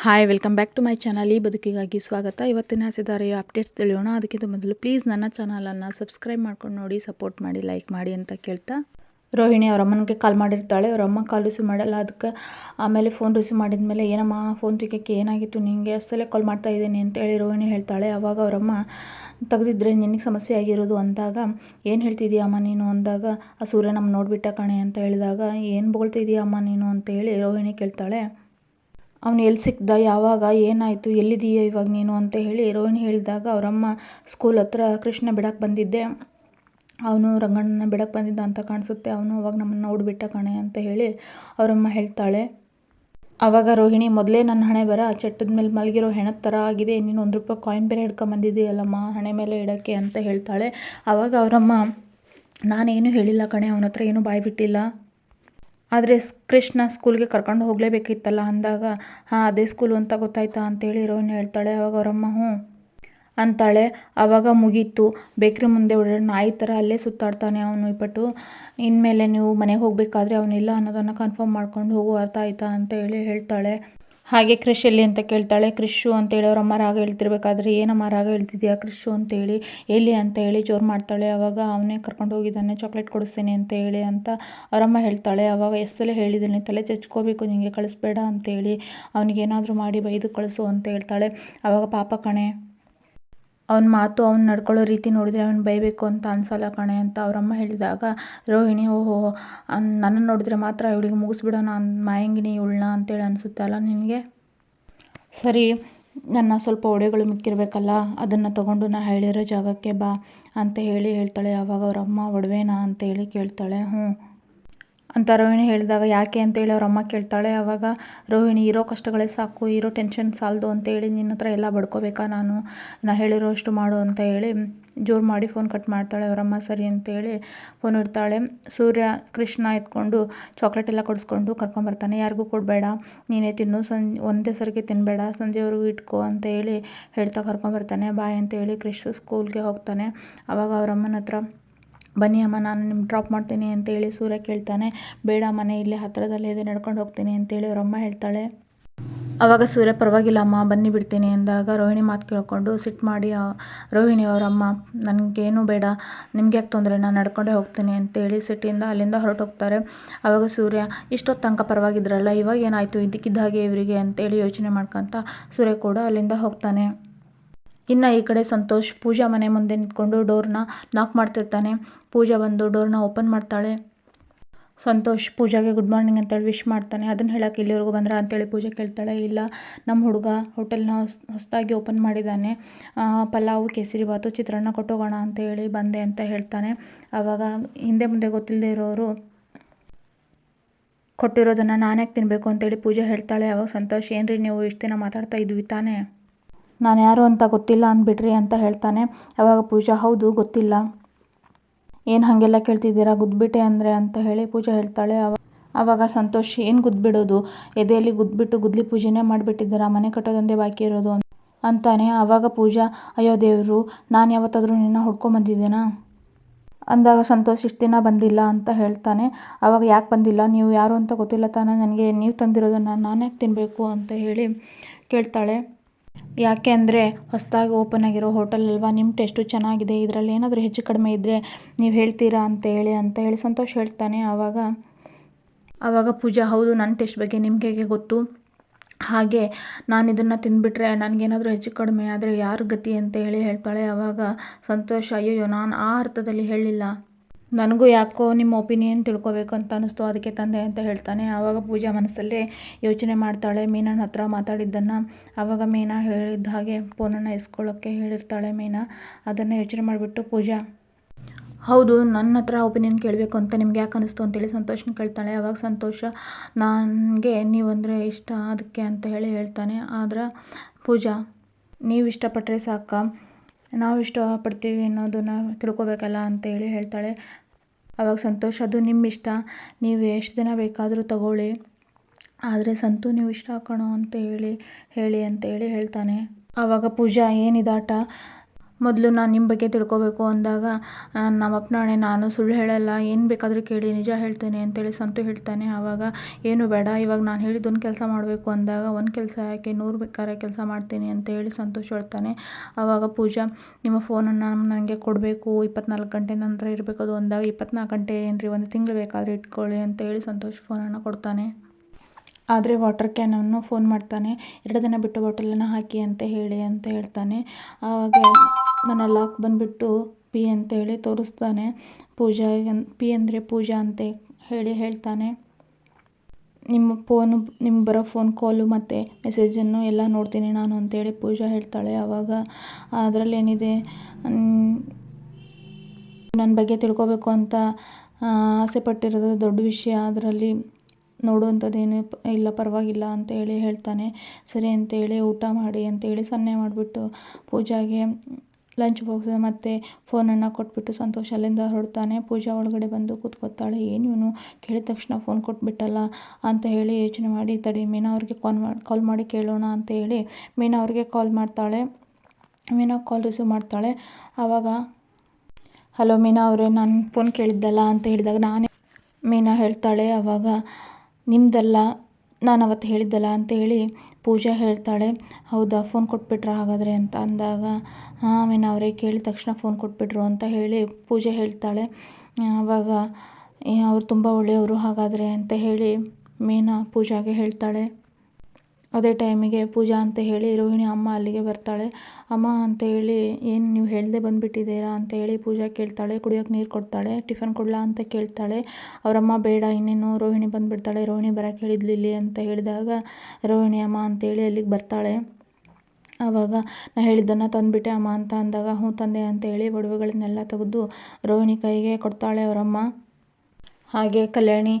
Hi welcome back to my channel ಈ ಬದುಕಿಗಾಗಿ ಸ್ವಾಗತ. ಇವತ್ತಿನ ಹಸಿದಾರೆಯ ಅಪ್ಡೇಟ್ಸ್ ತಿಳಿಯೋಣ. ಅದಕ್ಕಿಂತ ಮೊದಲು ಪ್ಲೀಸ್ ನನ್ನ ಚಾನಲನ್ನು ಸಬ್ಸ್ಕ್ರೈಬ್ ಮಾಡ್ಕೊಂಡು ನೋಡಿ ಸಪೋರ್ಟ್ ಮಾಡಿ ಲೈಕ್ ಮಾಡಿ ಅಂತ ಕೇಳ್ತಾ. ರೋಹಿಣಿ ಅವ್ರ ಅಮ್ಮನಿಗೆ ಕಾಲ್ ಮಾಡಿರ್ತಾಳೆ. ಅವ್ರ ಅಮ್ಮ ಕಾಲ್ ರಿಸೀವ್ ಮಾಡಲ್ಲ. ಅದಕ್ಕೆ ಆಮೇಲೆ ಫೋನ್ ರಿಸೀವ್ ಮಾಡಿದ್ಮೇಲೆ, ಏನಮ್ಮ ಫೋನ್ ತೆಗಿಯೋಕ್ಕೆ ಏನಾಗಿತ್ತು? ನಿನಗೆ ಅಷ್ಟಲ್ಲೇ ಕಾಲ್ ಮಾಡ್ತಾ ಇದ್ದೀನಿ ಅಂತೇಳಿ ರೋಹಿಣಿ ಹೇಳ್ತಾಳೆ. ಅವಾಗ ಅವರಮ್ಮ ತೆಗೆದಿದ್ರೆ ನಿನಗೆ ಸಮಸ್ಯೆ ಆಗಿರೋದು ಅಂದಾಗ, ಏನು ಹೇಳ್ತಿದ್ದೀಯಮ್ಮ ನೀನು? ಅಂದಾಗ, ಆ ಸೂರ್ಯ ನಮ್ಮ ನೋಡಿಬಿಟ್ಟ ಕಣೆ ಅಂತ ಹೇಳಿದಾಗ, ಏನು ಬೊಗಳ್ತಿದ್ದೀಯಮ್ಮ ನೀನು? ಅಂತೇಳಿ ರೋಹಿಣಿ ಕೇಳ್ತಾಳೆ. ಅವನು ಎಲ್ಲಿ ಸಿಕ್ಕಿದ ಯಾವಾಗ, ಏನಾಯಿತು ಎಲ್ಲಿದ್ದೀಯ ಇವಾಗ ನೀನು ಅಂತ ಹೇಳಿ ರೋಹಿಣಿ ಹೇಳಿದಾಗ ಅವರಮ್ಮ ಸ್ಕೂಲ್ ಹತ್ರ ಕೃಷ್ಣ ಬಿಡಕ್ಕೆ ಬಂದಿದ್ದೆ. ಅವನು ರಂಗಣ್ಣನ ಬಿಡಕ್ಕೆ ಬಂದಿದ್ದ ಅಂತ ಕಾಣಿಸುತ್ತೆ. ಅವನು ಅವಾಗ ನಮ್ಮನ್ನು ನೋಡಿಬಿಟ್ಟ ಕಣೆ ಅಂತ ಹೇಳಿ ಅವರಮ್ಮ ಹೇಳ್ತಾಳೆ. ಆವಾಗ ರೋಹಿಣಿ, ಮೊದಲೇ ನನ್ನ ಹಣೆ ಬರ, ಚಟ್ಟದ ಮೇಲೆ ಮಲಗಿರೋ ಹೆಣದ ಥರ ಆಗಿದೆ, ನೀನು ಒಂದು ರೂಪಾಯಿ ಕಾಯಿನ್ ಬೇರೆ ಹಿಡ್ಕೊಂಬಂದಿದ್ದೀಯಲ್ಲಮ್ಮ, ಹಣೆ ಮೇಲೆ ಇಡೋಕ್ಕೆ ಅಂತ ಹೇಳ್ತಾಳೆ. ಆವಾಗ ಅವರಮ್ಮ, ನಾನೇನು ಹೇಳಿಲ್ಲ ಕಣೆ, ಅವನ ಹತ್ರ ಏನೂ ಬಾಯಿ ಬಿಟ್ಟಿಲ್ಲ. ಆದರೆ ಕೃಷ್ಣ ಸ್ಕೂಲ್ಗೆ ಕರ್ಕೊಂಡು ಹೋಗಲೇಬೇಕಿತ್ತಲ್ಲ ಅಂದಾಗ, ಹಾಂ, ಅದೇ ಸ್ಕೂಲು ಅಂತ ಗೊತ್ತಾಯ್ತಾ? ಅಂತೇಳಿ ರೋಹಿಣಿ ಹೇಳ್ತಾಳೆ. ಅವಾಗ ಅವರಮ್ಮ, ಹ್ಞೂ, ಅಂತಾಳೆ. ಆವಾಗ ಮುಗೀತು. ಬೇಕ್ರಿ ಮುಂದೆ ಓಡಾಡಿ ನಾಯಿ ಥರ ಅಲ್ಲೇ ಸುತ್ತಾಡ್ತಾನೆ ಅವನು ಇಪ್ಪಟ್ಟು ಇನ್ಮೇಲೆ ನೀವು ಮನೆಗೆ ಹೋಗಬೇಕಾದ್ರೆ ಅವನಿಲ್ಲ ಅನ್ನೋದನ್ನು ಕನ್ಫರ್ಮ್ ಮಾಡ್ಕೊಂಡು ಹೋಗು, ಅರ್ಥ ಆಯ್ತಾ ಅಂತ ಹೇಳಿ ಹೇಳ್ತಾಳೆ. ಹಾಗೆ ಕ್ರಿಶ್ ಎಲ್ಲಿ ಅಂತ ಕೇಳ್ತಾಳೆ ಕ್ರಿಶು ಅಂತೇಳಿ ಅವ್ರ ಅಮ್ಮ ರಾಗ ಹೇಳ್ತಿರ್ಬೇಕಾದ್ರೆ ಏನಮ್ಮ ರಾಗ ಹೇಳ್ತಿದ್ಯಾ? ಕ್ರಿಶು ಅಂತೇಳಿ ಎಲ್ಲಿ ಅಂತ ಹೇಳಿ ಜೋರು ಮಾಡ್ತಾಳೆ, ಅವಾಗ ಅವನೇ ಕರ್ಕೊಂಡು ಹೋಗಿದ್ದಾನೆ ಚಾಕ್ಲೇಟ್ ಕೊಡಿಸ್ತೇನೆ ಅಂತ ಹೇಳಿ ಅಂತ ಅವರಮ್ಮ ಹೇಳ್ತಾಳೆ. ಅವಾಗ ಎಷ್ಟೆಲ್ಲ ಹೇಳಿದ್ದೀನಿ ತಲೆ ಚಚ್ಕೋಬೇಕು ನಿನಗೆ ಕಳಿಸ್ಬೇಡ ಅಂತೇಳಿ ಅವನಿಗೇನಾದರೂ ಮಾಡಿ ಬೈದು ಕಳಿಸು ಅಂತ ಹೇಳ್ತಾಳೆ. ಅವಾಗ ಪಾಪ ಕಣೆ ಅವ್ನ ಮಾತು ಅವ್ನು ನಡ್ಕೊಳ್ಳೋ ರೀತಿ ನೋಡಿದರೆ ಅವ್ನು ಬೈಬೇಕು ಅಂತ ಅನ್ಸಲ್ಲ ಕಣೆ ಅಂತ ಅವರಮ್ಮ ಹೇಳಿದಾಗ, ರೋಹಿಣಿ, ಓಹೋ ನನ್ನನ್ನು ನೋಡಿದ್ರೆ ಮಾತ್ರ ಇವಳಿಗೆ ಮುಗಿಸ್ಬಿಡೋಣ ಮಾಯಂಗಿನಿ ಇವಳನ್ನ ಅಂತೇಳಿ ಅನಿಸುತ್ತೆ ಅಲ್ಲ ನಿನಗೆ? ಸರಿ, ನನ್ನ ಸ್ವಲ್ಪ ಒಡೆಗಳು ಮಿಕ್ಕಿರಬೇಕಲ್ಲ, ಅದನ್ನು ತಗೊಂಡು ನಾ ಹೇಳಿರೋ ಜಾಗಕ್ಕೆ ಬಾ ಅಂತ ಹೇಳಿ ಹೇಳ್ತಾಳೆ. ಆವಾಗ ಅವರಮ್ಮ, ಒಡವೆನಾ? ಅಂತ ಹೇಳಿ ಕೇಳ್ತಾಳೆ. ಹ್ಞೂ. ಅಂತ ರೋಹಿಣಿ ಹೇಳಿದಾಗ, ಯಾಕೆ ಅಂತೇಳಿ ಅವ್ರ ಅಮ್ಮ ಕೇಳ್ತಾಳೆ ಆವಾಗ ರೋಹಿಣಿ, ಇರೋ ಕಷ್ಟಗಳೇ ಸಾಕು, ಇರೋ ಟೆನ್ಷನ್ ಸಾಲದು ಅಂತೇಳಿ ನಿನ್ನ ಹತ್ರ ಎಲ್ಲ ಬಡ್ಕೋಬೇಕಾ ನಾನು? ನಾ ಹೇಳಿರೋ ಅಷ್ಟು ಮಾಡು ಅಂತ ಹೇಳಿ ಜೋರು ಮಾಡಿ ಫೋನ್ ಕಟ್ ಮಾಡ್ತಾಳೆ ಅವರಮ್ಮ ಸರಿ ಅಂತೇಳಿ ಫೋನ್ ಇಡ್ತಾಳೆ. ಸೂರ್ಯ, ಕೃಷ್ಣ ಎತ್ಕೊಂಡು ಚಾಕ್ಲೇಟ್ ಎಲ್ಲ ಕೊಡಿಸ್ಕೊಂಡು ಕರ್ಕೊಂಬರ್ತಾನೆ ಯಾರಿಗೂ ಕೊಡಬೇಡ, ನೀನೇ ತಿನ್ನು ಸಂ ಒಂದೇ ಸರಿಗೆ ತಿನ್ನಬೇಡ ಸಂಜೆವರೆಗೂ ಇಟ್ಕೋ ಅಂತ ಹೇಳಿ ಹೇಳ್ತಾ ಕರ್ಕೊಂಬರ್ತಾನೆ ಬಾಯ್ ಅಂತ ಹೇಳಿ ಕೃಷ್ ಸ್ಕೂಲ್ಗೆ ಹೋಗ್ತಾನೆ. ಆವಾಗ ಅವರಮ್ಮನ ಹತ್ರ ಬನ್ನಿ ಅಮ್ಮ, ನಾನು ನಿಮ್ಗೆ ಡ್ರಾಪ್ ಮಾಡ್ತೀನಿ ಅಂತೇಳಿ ಸೂರ್ಯ ಕೇಳ್ತಾನೆ. ಬೇಡ ಮನೆ, ಇಲ್ಲೇ ಹತ್ತಿರದಲ್ಲೇ ಇದೆ, ನಡ್ಕೊಂಡು ಹೋಗ್ತೀನಿ ಅಂತೇಳಿ ಅವರಮ್ಮ ಹೇಳ್ತಾಳೆ. ಆವಾಗ ಸೂರ್ಯ ಪರವಾಗಿಲ್ಲ ಅಮ್ಮ, ಬನ್ನಿ ಬಿಡ್ತೀನಿ ಅಂದಾಗ ರೋಹಿಣಿ ಮಾತು ಕೇಳಿಕೊಂಡು ಸಿಟ್ಟು ಮಾಡಿ ರೋಹಿಣಿ ಅವರಮ್ಮ ನನಗೇನು ಬೇಡ, ನಿಮ್ಗೆ ಯಾಕೆ ತೊಂದರೆ? ನಾನು ನಡ್ಕೊಂಡೇ ಹೋಗ್ತೀನಿ ಅಂತೇಳಿ ಸಿಟ್ಟಿಂದ ಅಲ್ಲಿಂದ ಹೊರಟೋಗ್ತಾರೆ ಆವಾಗ ಸೂರ್ಯ, ಇಷ್ಟೊತ್ತು ತನಕ ಪರವಾಗಿದ್ರಲ್ಲ, ಇವಾಗ ಏನಾಯಿತು? ಇದಕ್ಕಿದ್ದ ಹಾಗೆ ಇವರಿಗೆ ಅಂತೇಳಿ ಯೋಚನೆ ಮಾಡ್ಕೊತ ಸೂರ್ಯ ಕೂಡ ಅಲ್ಲಿಂದ ಹೋಗ್ತಾನೆ. ಇನ್ನು ಈ ಕಡೆ ಸಂತೋಷ್ ಪೂಜಾ ಮನೆ ಮುಂದೆ ನಿಂತ್ಕೊಂಡು ಡೋರ್ನ ನಾಕ್ ಮಾಡ್ತಿರ್ತಾನೆ. ಪೂಜಾ ಬಂದು ಡೋರ್ನ ಓಪನ್ ಮಾಡ್ತಾಳೆ. ಸಂತೋಷ್ ಪೂಜಾಗೆ ಗುಡ್ ಮಾರ್ನಿಂಗ್ ಅಂತೇಳಿ ವಿಶ್ ಮಾಡ್ತಾನೆ. ಅದನ್ನು ಹೇಳಕ್ಕೆ ಇಲ್ಲಿವರೆಗೂ ಬಂದ್ರ ಅಂತೇಳಿ ಪೂಜೆ ಕೇಳ್ತಾಳೆ. ಇಲ್ಲ ನಮ್ಮ ಹುಡುಗ ಹೋಟೆಲ್ನ ಹೊಸ, ಹೊಸದಾಗಿ ಓಪನ್ ಮಾಡಿದ್ದಾನೆ. ಪಲಾವು ಕೇಸರಿ ಬಾತು ಚಿತ್ರಾನ್ನ ಕೊಟ್ಟೋಗೋಣ ಅಂತ ಹೇಳಿ ಬಂದೆ ಅಂತ ಹೇಳ್ತಾನೆ. ಆವಾಗ ಹಿಂದೆ ಮುಂದೆ ಗೊತ್ತಿಲ್ಲದೆ ಇರೋರು ಕೊಟ್ಟಿರೋದನ್ನು ನಾನು ತಿನ್ನಬೇಕು ಅಂತೇಳಿ ಪೂಜೆ ಹೇಳ್ತಾಳೆ. ಅವಾಗ ಸಂತೋಷ್, ಏನ್ರಿ ನೀವು ಇಷ್ಟು ದಿನ ಮಾತಾಡ್ತಾ ಇದ್ವಿ ತಾನೇ? ನಾನು ಯಾರು ಅಂತ ಗೊತ್ತಿಲ್ಲ ಅಂದ್ಬಿಟ್ರಿ ಅಂತ ಹೇಳ್ತಾನೆ. ಅವಾಗ ಪೂಜಾ, ಹೌದು, ಗೊತ್ತಿಲ್ಲ. ಏನು ಹಾಗೆಲ್ಲ ಕೇಳ್ತಿದ್ದೀರಾ? ಗುದ್ಬಿಟ್ಟೆ ಅಂದರೆ ಅಂತ ಹೇಳಿ ಪೂಜಾ ಹೇಳ್ತಾಳೆ. ಅವ ಆವಾಗ ಸಂತೋಷ್, ಏನು ಗುದ್ಬಿಡೋದು? ಎದೆಯಲ್ಲಿ ಗುದ್ಬಿಟ್ಟು ಗುದ್ಲಿ ಪೂಜೆನೇ ಮಾಡಿಬಿಟ್ಟಿದ್ದೀರಾ? ಮನೆ ಕಟ್ಟೋದೊಂದೇ ಬಾಕಿ ಇರೋದು ಅಂತಾನೆ. ಆವಾಗ ಪೂಜಾ, ಅಯ್ಯೋ ದೇವರು, ನಾನು ಯಾವತ್ತಾದರೂ ನಿನ್ನ ಹುಡ್ಕೊಂಬಂದಿದ್ದೇನಾ ಅಂದಾಗ ಸಂತೋಷ್, ಇಷ್ಟು ದಿನ ಬಂದಿಲ್ಲ ಅಂತ ಹೇಳ್ತಾನೆ. ಆವಾಗ ಯಾಕೆ ಬಂದಿಲ್ಲ? ನೀವು ಯಾರು ಅಂತ ಗೊತ್ತಿಲ್ಲ ತಾನೇ. ನನಗೆ ನೀವು ತಂದಿರೋದನ್ನು ನಾನು ಯಾಕೆ ತಿನ್ನಬೇಕು ಅಂತ ಹೇಳಿ ಕೇಳ್ತಾಳೆ. ಯಾಕೆ ಅಂದರೆ ಹೊಸದಾಗಿ ಓಪನ್ ಆಗಿರೋ ಹೋಟೆಲ್ ಅಲ್ವಾ, ನಿಮ್ಮ ಟೇಸ್ಟು ಚೆನ್ನಾಗಿದೆ, ಇದರಲ್ಲಿ ಏನಾದರೂ ಹೆಚ್ಚು ಕಡಿಮೆ ಇದ್ದರೆ ನೀವು ಹೇಳ್ತೀರಾ ಅಂತೇಳಿ ಅಂತ ಹೇಳಿ ಸಂತೋಷ್ ಹೇಳ್ತಾನೆ. ಆವಾಗ ಆವಾಗ ಪೂಜಾ, ಹೌದು, ನನ್ನ ಟೇಸ್ಟ್ ಬಗ್ಗೆ ನಿಮ್ಗೆ ಹೇಗೆ ಗೊತ್ತು? ಹಾಗೆ, ನಾನು ಇದನ್ನು ತಿಂದುಬಿಟ್ರೆ ನನಗೇನಾದರೂ ಹೆಚ್ಚು ಕಡಿಮೆ ಆದರೆ ಯಾರು ಗತಿ ಅಂತ ಹೇಳಿ ಹೇಳ್ತಾಳೆ. ಆವಾಗ ಸಂತೋಷ, ಅಯ್ಯಯ್ಯೋ, ನಾನು ಆ ಅರ್ಥದಲ್ಲಿ ಹೇಳಿಲ್ಲ. ನನಗೂ ಯಾಕೋ ನಿಮ್ಮ ಒಪಿನಿಯನ್ ತಿಳ್ಕೊಬೇಕು ಅಂತ ಅನ್ನಿಸ್ತು. ಅದಕ್ಕೆ ತಂದೆ ಅಂತ ಹೇಳ್ತಾನೆ. ಆವಾಗ ಪೂಜಾ ಮನಸ್ಸಲ್ಲೇ ಯೋಚನೆ ಮಾಡ್ತಾಳೆ. ಮೀನನ ಹತ್ರ ಮಾತಾಡಿದ್ದನ್ನು ಆವಾಗ ಮೀನಾ ಹೇಳಿದ ಹಾಗೆ ಫೋನನ್ನು ಇಸ್ಕೊಳ್ಳೋಕ್ಕೆ ಹೇಳಿರ್ತಾಳೆ ಮೀನಾ. ಅದನ್ನು ಯೋಚನೆ ಮಾಡಿಬಿಟ್ಟು ಪೂಜಾ, ಹೌದು, ನನ್ನ ಹತ್ರ ಒಪಿನಿಯನ್ ಕೇಳಬೇಕು ಅಂತ ನಿಮ್ಗೆ ಯಾಕೆ ಅನ್ನಿಸ್ತು ಅಂತೇಳಿ ಸಂತೋಷನ ಕೇಳ್ತಾಳೆ. ಆವಾಗ ಸಂತೋಷ, ನನಗೆ ನೀವಂದರೆ ಇಷ್ಟ, ಅದಕ್ಕೆ ಅಂತ ಹೇಳಿ ಹೇಳ್ತಾನೆ. ಆದ್ರೆ ಪೂಜಾ, ನೀವು ಇಷ್ಟಪಟ್ಟರೆ ಸಾಕ? ನಾವು ಇಷ್ಟಪಡ್ತೀವಿ ಅನ್ನೋದನ್ನು ತಿಳ್ಕೊಬೇಕಲ್ಲ ಅಂತೇಳಿ ಹೇಳ್ತಾಳೆ. ಅವಾಗ ಸಂತೋಷ, ಅದು ನಿಮ್ಮ ಇಷ್ಟ. ನೀವು ಎಷ್ಟು ದಿನ ಬೇಕಾದರೂ ತಗೊಳ್ಳಿ. ಆದರೆ ಸಂತು ನೀವು ಇಷ್ಟ ಕಣೋ ಅಂತ ಹೇಳಿ ಹೇಳಿ ಅಂತ ಹೇಳಿ ಹೇಳ್ತಾನೆ. ಆವಾಗ ಪೂಜಾ, ಏನಿದಾಟ? ಮೊದಲು ನಾನು ನಿಮ್ಮ ಬಗ್ಗೆ ತಿಳ್ಕೊಬೇಕು ಅಂದಾಗ ನಮ್ಮಪ್ಪನೇ ನಾನು ಸುಳ್ಳು ಹೇಳಲ್ಲ, ಏನು ಬೇಕಾದರೂ ಕೇಳಿ, ನಿಜ ಹೇಳ್ತೇನೆ ಅಂತೇಳಿ ಸಂತು ಹೇಳ್ತಾನೆ. ಆವಾಗ ಏನು ಬೇಡ, ಇವಾಗ ನಾನು ಹೇಳಿದ್ದೊಂದು ಕೆಲಸ ಮಾಡಬೇಕು ಅಂದಾಗ, ಒಂದು ಕೆಲಸ ಯಾಕೆ, ನೂರು ಬೇಕಾದ್ರೆ ಕೆಲಸ ಮಾಡ್ತೀನಿ ಅಂತ ಹೇಳಿ ಸಂತೋಷ್ ಹೇಳ್ತಾನೆ. ಆವಾಗ ಪೂಜಾ, ನಿಮ್ಮ ಫೋನನ್ನು ನನಗೆ ಕೊಡಬೇಕು, ಇಪ್ಪತ್ನಾಲ್ಕು ಗಂಟೆ ನಂತರ ಇರಬೇಕು ಅದು ಅಂದಾಗ, ಇಪ್ಪತ್ನಾಲ್ಕು ಗಂಟೆ ಏನ್ರಿ, ಒಂದು ತಿಂಗಳು ಬೇಕಾದರೆ ಇಟ್ಕೊಳ್ಳಿ ಅಂತ ಹೇಳಿ ಸಂತೋಷ್ ಫೋನನ್ನು ಕೊಡ್ತಾನೆ. ಆದರೆ ವಾಟರ್ ಕ್ಯಾನನ್ನು ಫೋನ್ ಮಾಡ್ತಾನೆ. ಎರಡು ದಿನ ಬಿಟ್ಟು ಬಾಟಲನ್ನು ಹಾಕಿ ಅಂತ ಹೇಳಿ ಅಂತ ಹೇಳ್ತಾನೆ. ಆವಾಗ ನನ್ನ ಲಾಕ್ ಬಂದುಬಿಟ್ಟು ಪಿ ಅಂತೇಳಿ ತೋರಿಸ್ತಾನೆ. ಪೂಜಾ ಪಿ ಅಂದರೆ ಪೂಜಾ ಅಂತ ಹೇಳಿ ಹೇಳ್ತಾನೆ. ನಿಮ್ಮ ಫೋನು, ನಿಮ್ಗೆ ಬರೋ ಫೋನ್ ಕಾಲು ಮತ್ತು ಮೆಸೇಜನ್ನು ಎಲ್ಲ ನೋಡ್ತೀನಿ ನಾನು ಅಂತೇಳಿ ಪೂಜಾ ಹೇಳ್ತಾಳೆ ಆವಾಗ ಅದರಲ್ಲೇನಿದೆ ನನ್ನ ಬಗ್ಗೆ ತಿಳ್ಕೊಬೇಕು ಅಂತ ಆಸೆ ಪಟ್ಟಿರೋದು ದೊಡ್ಡ ವಿಷಯ. ಅದರಲ್ಲಿ ನೋಡುವಂಥದ್ದೇನು ಇಲ್ಲ ಪರವಾಗಿಲ್ಲ ಅಂತ ಹೇಳಿ ಹೇಳ್ತಾನೆ. ಸರಿ ಅಂತೇಳಿ ಊಟ ಮಾಡಿ ಅಂತೇಳಿ ಸನ್ನೆ ಮಾಡಿಬಿಟ್ಟು ಪೂಜಾಗೆ ಲಂಚ್ ಬಾಕ್ಸ್ ಮತ್ತು ಫೋನನ್ನು ಕೊಟ್ಬಿಟ್ಟು ಸಂತೋಷ್ ಅಲ್ಲಿಂದ ಹೊರಡ್ತಾನೆ. ಪೂಜಾ ಒಳಗಡೆ ಬಂದು ಕೂತ್ಕೋತಾಳೆ ಏನು ಇವನು? ಕೇಳಿದ ತಕ್ಷಣ ಫೋನ್ ಕೊಟ್ಬಿಟ್ಟಲ್ಲ? ಅಂತ ಹೇಳಿ ಯೋಚನೆ ಮಾಡಿ, ತಡಿ, ಮೀನಾ ಅವ್ರಿಗೆ ಕಾಲ್ ಮಾಡಿ ಕಾಲ್ ಮಾಡಿ ಕೇಳೋಣ ಅಂತ ಹೇಳಿ ಮೀನಾ ಅವ್ರಿಗೆ ಕಾಲ್ ಮಾಡ್ತಾಳೆ. ಮೀನಾ ಕಾಲ್ ರಿಸೀವ್ ಮಾಡ್ತಾಳೆ. ಆವಾಗ ಹಲೋ ಮೀನಾ ಅವರೇ, ನಾನು ಫೋನ್ ಕೇಳಿದ್ದಲ್ಲ? ಅಂತ ಹೇಳಿದಾಗ ನಾನೇ ಮೀನಾ ಹೇಳ್ತಾಳೆ. ಆವಾಗ ನಿಮ್ಮದಲ್ಲ ನಾನು ಅವತ್ತು ಹೇಳಿದ್ದಲ್ಲ ಅಂತ ಹೇಳಿ ಪೂಜಾ ಹೇಳ್ತಾಳೆ, ಹೌದಾ ಫೋನ್ ಕೊಟ್ಬಿಟ್ರಾ ಹಾಗಾದರೆ? ಅಂತ ಅಂದಾಗ, ಹಾಂ ಅವರೇ ಕೇಳಿದ ತಕ್ಷಣ ಫೋನ್ ಕೊಟ್ಬಿಟ್ರು ಅಂತ ಹೇಳಿ ಪೂಜೆ ಹೇಳ್ತಾಳೆ, ಆವಾಗ ಅವ್ರು ತುಂಬ ಒಳ್ಳೆಯವರು ಹಾಗಾದರೆ? ಅಂತ ಹೇಳಿ ಮೀನಾ ಪೂಜಾಗೆ ಹೇಳ್ತಾಳೆ ಅದೇ ಟೈಮಿಗೆ ಪೂಜಾ ಅಂತ ಹೇಳಿ ರೋಹಿಣಿ ಅಮ್ಮ ಅಲ್ಲಿಗೆ ಬರ್ತಾಳೆ. ಅಮ್ಮ ಅಂತ ಹೇಳಿ, ಏನು ನೀವು ಹೇಳದೆ ಬಂದುಬಿಟ್ಟಿದ್ದೀರಾ? ಅಂತ ಹೇಳಿ ಪೂಜಾ ಕೇಳ್ತಾಳೆ. ಕುಡಿಯೋಕೆ ನೀರು ಕೊಡ್ತಾಳೆ. ಟಿಫನ್ ಕೊಡಲಾ? ಅಂತ ಕೇಳ್ತಾಳೆ. ಅವರಮ್ಮ, ಬೇಡ, ಇನ್ನೇನು ರೋಹಿಣಿ ಬಂದುಬಿಡ್ತಾಳೆ. ರೋಹಿಣಿ ಬರೋಕೆ ಹೇಳಿದ್ಲು ಇಲ್ಲಿ, ಅಂತ ಹೇಳಿದಾಗ ರೋಹಿಣಿ ಅಮ್ಮ ಅಂತೇಳಿ ಅಲ್ಲಿಗೆ ಬರ್ತಾಳೆ. ಆವಾಗ ನಾ ಹೇಳಿದ್ದನ್ನು ತಂದುಬಿಟ್ಟೆ. ಅಮ್ಮ ಅಂತ ಅಂದಾಗ, ಹ್ಞೂ ತಂದೆ ಅಂತೇಳಿ ಒಡವೆಗಳನ್ನೆಲ್ಲ ತೆಗೆದು ರೋಹಿಣಿ ಕೈಗೆ ಕೊಡ್ತಾಳೆ ಅವರಮ್ಮ. ಹಾಗೆ ಕಲ್ಯಾಣಿ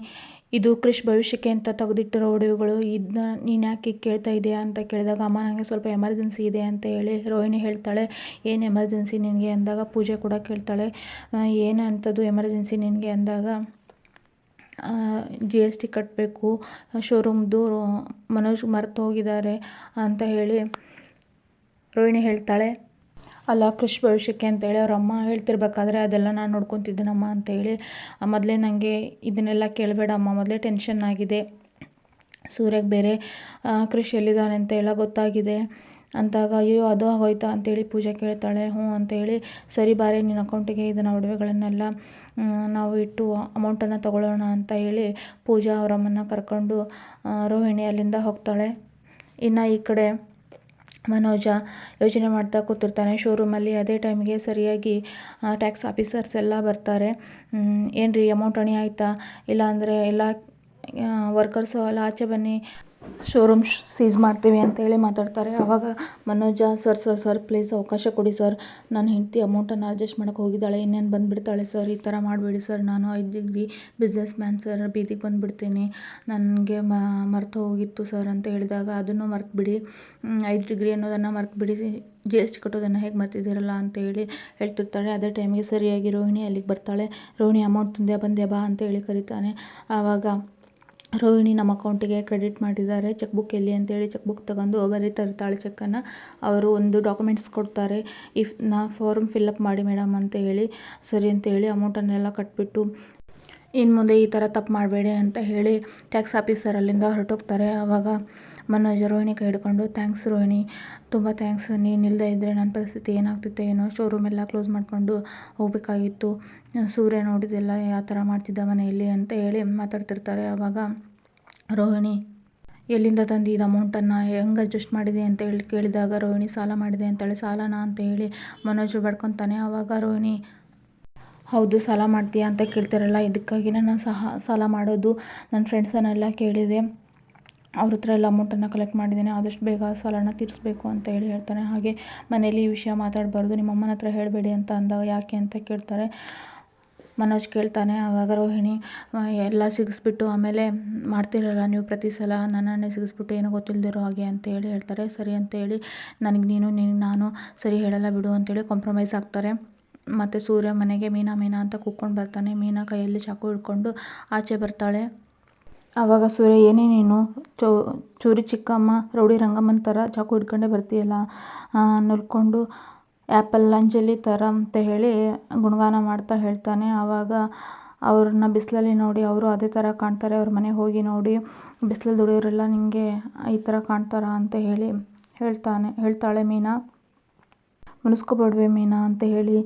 ಇದು ಕ್ರಿಶ್ ಭವಿಷ್ಯಕ್ಕೆ ಅಂತ ತೆಗೆದಿಟ್ಟಿರೋ ಒಡವೆಗಳು ಇದನ್ನ ನೀನು ಯಾಕೆ ಕೇಳ್ತಾ ಇದೆಯಾ ಅಂತ ಕೇಳಿದಾಗ, ಅಮ್ಮ ನನಗೆ ಸ್ವಲ್ಪ ಎಮರ್ಜೆನ್ಸಿ ಇದೆ ಅಂತ ಹೇಳಿ ರೋಹಿಣಿ ಹೇಳ್ತಾಳೆ, ಏನು ಎಮರ್ಜೆನ್ಸಿ ನಿನಗೆ? ಅಂದಾಗ ಪೂಜೆ ಕೂಡ ಕೇಳ್ತಾಳೆ. ಏನು ಅಂಥದ್ದು ಎಮರ್ಜೆನ್ಸಿ ನಿನಗೆ? ಅಂದಾಗ ಜಿ ಎಸ್ ಟಿ ಕಟ್ಟಬೇಕು ಶೋರೂಮ್ದು ಮನೋಜ್ ಮರೆತು ಹೋಗಿದ್ದಾರೆ ಅಂತ ಹೇಳಿ ರೋಹಿಣಿ ಹೇಳ್ತಾಳೆ. ಅಲ್ಲ, ಕೃಷಿ ಭವಿಷ್ಯಕ್ಕೆ ಅಂತೇಳಿ ಅವ್ರ ಅಮ್ಮ ಹೇಳ್ತಿರ್ಬೇಕಾದ್ರೆ ಅದೆಲ್ಲ ನಾನು ನೋಡ್ಕೊತಿದ್ದೀನಮ್ಮ ಅಂತೇಳಿ. ಮೊದಲೇ ನನಗೆ ಇದನ್ನೆಲ್ಲ ಕೇಳಬೇಡ ಅಮ್ಮ, ಮೊದಲೇ ಟೆನ್ಷನ್ ಆಗಿದೆ. ಸೂರ್ಯಗೆ ಬೇರೆ ಕೃಷಿ ಎಲ್ಲಿದ್ದಾನೆ ಅಂತ ಎಲ್ಲ ಗೊತ್ತಾಗಿದೆ. ಅಂತಾಗ ಅಯ್ಯೋ, ಅದು ಆಗೋಯ್ತಾ ಅಂತೇಳಿ ಪೂಜೆ ಕೇಳ್ತಾಳೆ. ಹ್ಞೂ ಅಂತೇಳಿ, ಸರಿ ಬಾರಿ, ನಿನ್ನ ಅಕೌಂಟಿಗೆ ಇದನ್ನು ಒಡವೆಗಳನ್ನೆಲ್ಲ ನಾವು ಇಟ್ಟು ಅಮೌಂಟನ್ನು ತಗೊಳ್ಳೋಣ ಅಂತ ಹೇಳಿ ಪೂಜಾ ಅವರಮ್ಮನ್ನ ಕರ್ಕೊಂಡು ರೋಹಿಣಿ ಅಲ್ಲಿಂದ ಹೋಗ್ತಾಳೆ. ಇನ್ನು ಈ ಕಡೆ ಮನೋಜ ಯೋಚನೆ ಮಾಡ್ತಾ ಕೂತಿರ್ತಾನೆ. ಶೋರೂಮಲ್ಲಿ ಅದೇ ಟೈಮ್ಗೆ ಸರಿಯಾಗಿ ಟ್ಯಾಕ್ಸ್ ಆಫೀಸರ್ಸ್ ಎಲ್ಲ ಬರ್ತಾರೆ. ಏನು ಅಮೌಂಟ್ ಅಣಿ ಆಯಿತಾ? ಇಲ್ಲಾಂದರೆ ಎಲ್ಲ ವರ್ಕರ್ಸು ಎಲ್ಲ ಆಚೆ ಬನ್ನಿ. ಶೋರೂಮ್ ಸೀಸ್ ಮಾಡ್ತೀವಿ ಅಂತೇಳಿ ಮಾತಾಡ್ತಾರೆ. ಆವಾಗ Manoj, sir sir sir, please ಅವಕಾಶ ಕೊಡಿ, ಸರ್. ನನ್ನ ಹೆಂಡತಿ ಅಮೌಂಟನ್ನು ಅಡ್ಜಸ್ಟ್ ಮಾಡೋಕೆ ಹೋಗಿದ್ದಾಳೆ. ಇನ್ನೇನು ಬಂದುಬಿಡ್ತಾಳೆ, ಸರ್? ಈ ಥರ ಮಾಡಬೇಡಿ, ಸರ್. ನಾನು ಐದು ಡಿಗ್ರಿ ಬಿಸ್ನೆಸ್ ಮ್ಯಾನ್ ಸರ್. ಬೀದಿಗೆ ಬಂದುಬಿಡ್ತೀನಿ. ನನಗೆ ಮರೆತು ಹೋಗಿತ್ತು, ಸರ್, ಅಂತ ಹೇಳಿದಾಗ, ಅದನ್ನು ಮರೆತುಬಿಡಿ. ಐದು ಡಿಗ್ರಿ ಅನ್ನೋದನ್ನು ಮರೆತುಬಿಡಿ. ಜಿ ಎಸ್ ಟಿ ಕಟ್ಟೋದನ್ನು ಹೇಗೆ ಮರ್ತಿದ್ದೀರಲ್ಲ? ಅಂತ ಹೇಳಿ ಹೇಳ್ತಿರ್ತಾಳೆ. ಅದೇ ಟೈಮಿಗೆ ಸರಿಯಾಗಿ ರೋಹಿಣಿ ಅಲ್ಲಿಗೆ ಬರ್ತಾಳೆ. ರೋಹಿಣಿ, ಅಮೌಂಟ್ ತಂದೆ ಬಂದೆ ಬಾ, ಅಂತೇಳಿ ಕರಿತಾನೆ. ಆವಾಗ ರೋಹಿಣಿ ನಮ್ಮ ಅಕೌಂಟಿಗೆ ಕ್ರೆಡಿಟ್ ಮಾಡಿದ್ದಾರೆ. ಚೆಕ್ ಬುಕ್ ಎಲ್ಲಿ ಅಂತೇಳಿ ಚೆಕ್ ಬುಕ್ ತಗೊಂಡು ಬರೀತಾ ಇರ್ತಾಳೆ ಚೆಕ್ಕನ್ನು. ಅವರು ಒಂದು ಡಾಕ್ಯುಮೆಂಟ್ಸ್ ಕೊಡ್ತಾರೆ. ಇಫ್ ನಾ ಫಾರ್ಮ್ ಫಿಲ್ಲಪ್ ಮಾಡಿ ಮೇಡಮ್ ಅಂತ ಹೇಳಿ, ಸರಿ ಅಂತೇಳಿ ಅಮೌಂಟನ್ನೆಲ್ಲ ಕಟ್ಬಿಟ್ಟು ಇನ್ನು ಮುಂದೆ ಈ ಥರ ತಪ್ಪು ಮಾಡಬೇಡಿ ಅಂತ ಹೇಳಿ ಟ್ಯಾಕ್ಸ್ ಆಫೀಸರ್ ಅಲ್ಲಿಂದ ಹೊರಟೋಗ್ತಾರೆ. ಆವಾಗ ಮನೋಜ್ ರೋಹಿಣಿ ಕೈ ಹಿಡ್ಕೊಂಡು, ಥ್ಯಾಂಕ್ಸ್ ರೋಹಿಣಿ, ತುಂಬ ಥ್ಯಾಂಕ್ಸ್. ನೀನು ಇಲ್ಲದೇ ಇದ್ದರೆ ನನ್ನ ಪರಿಸ್ಥಿತಿ ಏನಾಗ್ತಿತ್ತು ಏನೋ. ಶೋರೂಮ್ ಎಲ್ಲ ಕ್ಲೋಸ್ ಮಾಡಿಕೊಂಡು ಹೋಗಬೇಕಾಗಿತ್ತು. ಸೂರ್ಯ ನೋಡಿದೆಲ್ಲ ಯಾವ ಥರ ಮಾಡ್ತಿದ್ದ ಮನೆಯಲ್ಲಿ ಅಂತ ಹೇಳಿ ಮಾತಾಡ್ತಿರ್ತಾರೆ. ಆವಾಗ ರೋಹಿಣಿ, ಎಲ್ಲಿಂದ ತಂದಿದ್ದು ಅಮೌಂಟನ್ನು ಹೆಂಗೆ ಅಡ್ಜಸ್ಟ್ ಮಾಡಿದೆ? ಅಂತ ಹೇಳಿ ಕೇಳಿದಾಗ, ರೋಹಿಣಿ ಸಾಲ ಮಾಡಿದೆ ಅಂತೇಳಿ ಸಾಲನಾ? ಅಂತ ಹೇಳಿ ಮನೋಜ್ ಬಡ್ಕೊತಾನೆ. ಆವಾಗ ರೋಹಿಣಿ, ಹೌದು, ಸಾಲ ಮಾಡ್ತೀಯಾ? ಅಂತ ಕೇಳ್ತಾರಲ್ಲ. ಇದಕ್ಕಾಗಿ ನಾನು ಸಹ ಸಾಲ ಮಾಡೋದು ನನ್ನ ಫ್ರೆಂಡ್ಸನ್ನೆಲ್ಲ ಕೇಳಿದೆ. ಅವ್ರ ಹತ್ರ ಎಲ್ಲ ಅಮೌಂಟನ್ನು ಕಲೆಕ್ಟ್ ಮಾಡಿದ್ದೀನಿ. ಆದಷ್ಟು ಬೇಗ ಸಾಲನ ತೀರಿಸ್ಬೇಕು ಅಂತ ಹೇಳಿ ಹೇಳ್ತಾನೆ. ಹಾಗೆ ಮನೇಲಿ ಈ ವಿಷಯ ಮಾತಾಡಬಾರ್ದು. ನಿಮ್ಮ ಅಮ್ಮನ ಹತ್ರ ಹೇಳಬೇಡಿ ಅಂತ ಅಂದಾಗ ಯಾಕೆ ಅಂತ ಕೇಳ್ತಾರೆ. ಮನೋಜ್ ಕೇಳ್ತಾನೆ ಆವಾಗ ರೋಹಿಣಿ ಎಲ್ಲ ಸಿಗಿಸ್ಬಿಟ್ಟು ಆಮೇಲೆ ಮಾಡ್ತಿರಲ್ಲ ನೀವು ಪ್ರತಿ ಸಲ? ನನ್ನನ್ನೇ ಸಿಗಿಸ್ಬಿಟ್ಟು ಏನು ಗೊತ್ತಿಲ್ಲದಿರೋ ಹಾಗೆ ಅಂತ ಹೇಳಿ ಹೇಳ್ತಾರೆ. ಸರಿ ಅಂತ ಹೇಳಿ ನನಗೆ ನೀನು ನಿನಗೆ ನಾನು ಸರಿ ಹೇಳಲ್ಲ ಬಿಡು ಅಂತೇಳಿ ಕಾಂಪ್ರಮೈಸ್ ಆಗ್ತಾರೆ ಮತ್ತು ಸೂರ್ಯ ಮನೆಗೆ ಮೀನಾ ಮೀನಾ ಅಂತ ಕೂತ್ಕೊಂಡು ಬರ್ತಾನೆ. ಮೀನಾ ಕೈಯಲ್ಲಿ ಚಾಕು ಹಿಡ್ಕೊಂಡು ಆಚೆ ಬರ್ತಾಳೆ. ಆವಾಗ ಸೂರ್ಯ, ಏನೇ ನೀನು, ಚೌ, ಚೂರಿ ಚಿಕ್ಕಮ್ಮ, ರೌಡಿ ರಂಗಮ್ಮನ ಥರ ಚಾಕು ಹಿಡ್ಕೊಂಡೇ ಬರ್ತೀಯಲ್ಲ? ನಲ್ಕೊಂಡು ಆ್ಯಪಲ್ ಅಂಜಲಿ ಥರ ಅಂತ ಹೇಳಿ ಗುಣಗಾನ ಮಾಡ್ತಾ ಹೇಳ್ತಾನೆ. ಆವಾಗ ಅವ್ರನ್ನ ಬಿಸಿಲಲ್ಲಿ ನೋಡಿ ಅವರು ಅದೇ ಥರ ಕಾಣ್ತಾರೆ. ಅವ್ರ ಮನೆಗೆ ಹೋಗಿ ನೋಡಿ ಬಿಸಿಲಲ್ಲಿ ದುಡಿಯೋರೆಲ್ಲ ನಿನಗೆ ಈ ಥರ ಕಾಣ್ತಾರಾ ಅಂತ ಹೇಳಿ ಹೇಳ್ತಾನೆ, ಹೇಳ್ತಾಳೆ ಮೀನಾ. ಮುನಿಸ್ಕೋಬೇಡ್ವೆ ಮೀನಾ ಅಂತ ಹೇಳಿ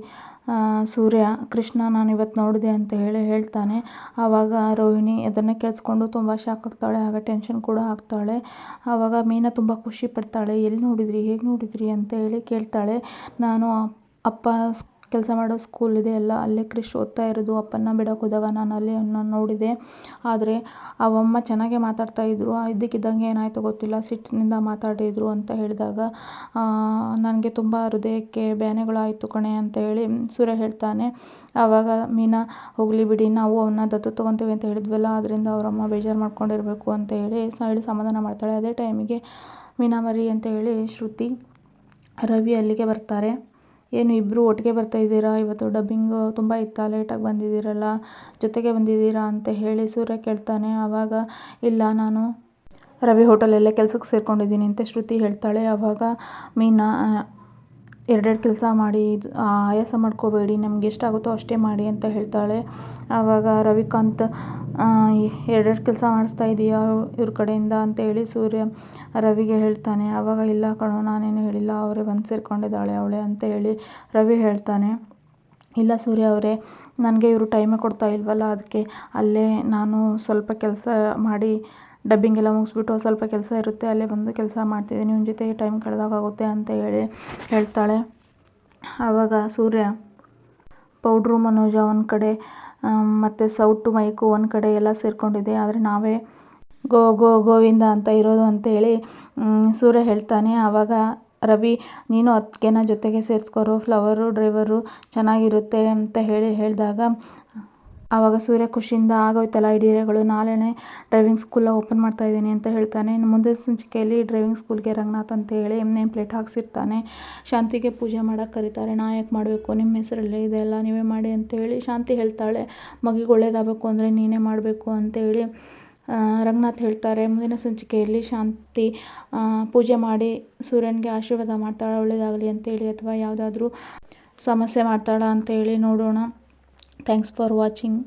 ಸೂರ್ಯ, ಕೃಷ್ಣ ನಾನು ಇವತ್ತು ನೋಡಿದೆ ಅಂತ ಹೇಳಿ ಹೇಳ್ತಾನೆ. ಆವಾಗ ರೋಹಿಣಿ ಅದನ್ನು ಕೇಳಿಸ್ಕೊಂಡು ತುಂಬ ಶಾಕ್ ಆಗ್ತಾಳೆ, ಆಗ ಟೆನ್ಷನ್ ಕೂಡ ಆಗ್ತಾಳೆ. ಆವಾಗ ಮೀನಾ ತುಂಬ ಖುಷಿ ಪಡ್ತಾಳೆ, ಎಲ್ಲಿ ನೋಡಿದ್ರಿ, ಹೇಗೆ ನೋಡಿದ್ರಿ ಅಂತ ಹೇಳಿ ಕೇಳ್ತಾಳೆ. ನಾನು ಅಪ್ಪ ಕೆಲಸ ಮಾಡೋ ಸ್ಕೂಲ್ ಇದೆ ಅಲ್ಲ ಅಲ್ಲೇ ಕ್ರಿಶ್ ಓದ್ತಾ ಇರೋದು, ಅಪ್ಪನ್ನ ಬಿಡಕ್ಕೆ ಹೋದಾಗ ನಾನು ಅಲ್ಲಿ ಅವನ್ನ ನೋಡಿದೆ. ಆದರೆ ಅವಮ್ಮ ಚೆನ್ನಾಗೆ ಮಾತಾಡ್ತಾ ಇದ್ದರು ಇದ್ದಕ್ಕಿದ್ದಂಗೆ ಏನಾಯಿತು ಗೊತ್ತಿಲ್ಲ, ಸಿಟ್ಟಿನಿಂದ ಮಾತಾಡಿದರು ಅಂತ ಹೇಳಿದಾಗ ನನಗೆ ತುಂಬ ಹೃದಯಕ್ಕೆ ಬ್ಯಾನೆಗಳಾಯಿತು ಕಣೆ ಅಂತ ಹೇಳಿ ಸೂರ್ಯ ಹೇಳ್ತಾನೆ. ಆವಾಗ ಮೀನಾ, ಹೋಗಲಿ ಬಿಡಿ, ನಾವು ಅವನ್ನ ದತ್ತು ತೊಗೊತೀವಿ ಅಂತ ಹೇಳಿದ್ವಲ್ಲ ಅದರಿಂದ ಅವರಮ್ಮ ಬೇಜಾರು ಮಾಡ್ಕೊಂಡಿರಬೇಕು ಅಂತ ಹೇಳಿ ಹೇಳಿ ಸಮಾಧಾನ ಮಾಡ್ತಾಳೆ. ಅದೇ ಟೈಮಿಗೆ ಮೀನಾ ಮರಿ ಅಂತ ಹೇಳಿ ಶ್ರುತಿ ರವಿ ಅಲ್ಲಿಗೆ ಬರ್ತಾರೆ. ಏನು ಇಬ್ಬರು ಒಟ್ಟಿಗೆ ಬರ್ತಾ ಇದ್ದೀರಾ? ಇವತ್ತು ಡಬ್ಬಿಂಗು ತುಂಬ ಇತ್ತಾ? ಲೇಟಾಗಿ ಬಂದಿದ್ದೀರಲ್ಲ? ಜೊತೆಗೆ ಬಂದಿದ್ದೀರಾ ಅಂತ ಹೇಳಿ ಸೂರ್ಯ ಕೇಳ್ತಾನೆ. ಆವಾಗ, ಇಲ್ಲ, ನಾನು ರವಿ ಹೋಟೆಲಲ್ಲೇ ಕೆಲ್ಸಕ್ಕೆ ಸೇರ್ಕೊಂಡಿದ್ದೀನಿ ಅಂತ ಶ್ರುತಿ ಹೇಳ್ತಾಳೆ. ಆವಾಗ ಮೀನಾ ಎರಡೆರಡು ಕೆಲಸ ಮಾಡಿ ಆಯಾಸ ಮಾಡ್ಕೋಬೇಡಿ, ನಮ್ಗೆ ಎಷ್ಟಾಗುತ್ತೋ ಅಷ್ಟೇ ಮಾಡಿ ಅಂತ ಹೇಳ್ತಾಳೆ. ಆವಾಗ ರವಿಕಾಂತ್ ಎರಡೆರಡು ಕೆಲಸ ಮಾಡಿಸ್ತಾ ಇದೀಯಾ ಇವ್ರ ಕಡೆಯಿಂದ ಅಂತ ಹೇಳಿ ಸೂರ್ಯ ರವಿಗೆ ಹೇಳ್ತಾನೆ. ಆವಾಗ, ಇಲ್ಲ ಕಣೋ, ನಾನೇನು ಹೇಳಿಲ್ಲ, ಅವರೇ ಬಂದು ಸೇರ್ಕೊಂಡಿದ್ದಾಳೆ, ಅವಳೆ ಅಂತ ಹೇಳಿ ರವಿ ಹೇಳ್ತಾನೆ. ಇಲ್ಲ ಸೂರ್ಯ ಅವರೇ, ನನಗೆ ಇವರು ಟೈಮೇ ಕೊಡ್ತಾ ಇಲ್ವಲ್ಲ ಅದಕ್ಕೆ ಅಲ್ಲೇ ನಾನು ಸ್ವಲ್ಪ ಕೆಲಸ ಮಾಡಿ ಡಬ್ಬಿಂಗ್ ಎಲ್ಲ ಮುಗಿಸ್ಬಿಟ್ಟು ಸ್ವಲ್ಪ ಕೆಲಸ ಇರುತ್ತೆ, ಅಲ್ಲೇ ಬಂದು ಕೆಲಸ ಮಾಡ್ತಿದ್ದೆ ನಿಮ್ಮ ಜೊತೆ ಟೈಮ್ ಕಳೆದಾಗುತ್ತೆ ಅಂತ ಹೇಳಿ ಹೇಳ್ತಾಳೆ. ಆವಾಗ ಸೂರ್ಯ ಪೌಡ್ರು ಮನೋಜ ಒಂದು ಕಡೆ ಮತ್ತು ಸೌಟು, ಮೈಕು ಒಂದು ಕಡೆ ಎಲ್ಲ ಸೇರಿಕೊಂಡಿದೆ. ಆದರೆ ನಾವೇ ಗೋ ಗೋ, ಗೋವಿಂದ ಅಂತ ಇರೋದು ಅಂತ ಹೇಳಿ ಸೂರ್ಯ ಹೇಳ್ತಾನೆ. ಆವಾಗ ರವಿ, ನೀನು ಅದಕ್ಕೆನ ಜೊತೆಗೆ ಸೇರಿಸ್ಕೊರು ಫ್ಲವರು ಡ್ರೈವರು ಚೆನ್ನಾಗಿರುತ್ತೆ ಅಂತ ಹೇಳಿ ಹೇಳಿದಾಗ ಆವಾಗ ಸೂರ್ಯ ಖುಷಿಯಿಂದ ಆಗೋಯ್ತಲ್ಲ ಐಡಿಯಾಗಳು ನಾಳೆನೇ ಡ್ರೈವಿಂಗ್ ಸ್ಕೂಲ್ ಓಪನ್ ಮಾಡ್ತಾ ಇದ್ದೀನಿ ಅಂತ ಹೇಳ್ತಾನೆ. ಇನ್ನು ಮುಂದಿನ ಸಂಚಿಕೆಯಲ್ಲಿ ಡ್ರೈವಿಂಗ್ ಸ್ಕೂಲ್ಗೆ ರಂಗನಾಥ್ ಅಂತ ಹೇಳಿ ನೇಮ್ ಪ್ಲೇಟ್ ಹಾಕ್ಸಿರ್ತಾನೆ. ಶಾಂತಿಗೆ ಪೂಜೆ ಮಾಡೋಕೆ ಕರೀತಾರೆ. ನಾ ಮಾಡಬೇಕು, ನಿಮ್ಮ ಹೆಸರಲ್ಲೇ ಇದೆಲ್ಲ ನೀವೇ ಮಾಡಿ ಅಂತೇಳಿ ಶಾಂತಿ ಹೇಳ್ತಾಳೆ. ಮಗಿಗೆ ಒಳ್ಳೇದಾಗಬೇಕು ಅಂದರೆ ನೀನೇ ಮಾಡಬೇಕು ಅಂತೇಳಿ ರಂಗನಾಥ್ ಹೇಳ್ತಾರೆ. ಮುಂದಿನ ಸಂಚಿಕೆಯಲ್ಲಿ ಶಾಂತಿ ಪೂಜೆ ಮಾಡಿ ಸೂರ್ಯನಿಗೆ ಆಶೀರ್ವಾದ ಮಾಡ್ತಾಳೆ, ಒಳ್ಳೇದಾಗಲಿ ಅಂತೇಳಿ ಅಥವಾ ಯಾವುದಾದ್ರೂ ಸಮಸ್ಯೆ ಮಾಡ್ತಾಳ ಅಂತೇಳಿ ನೋಡೋಣ. Thanks for watching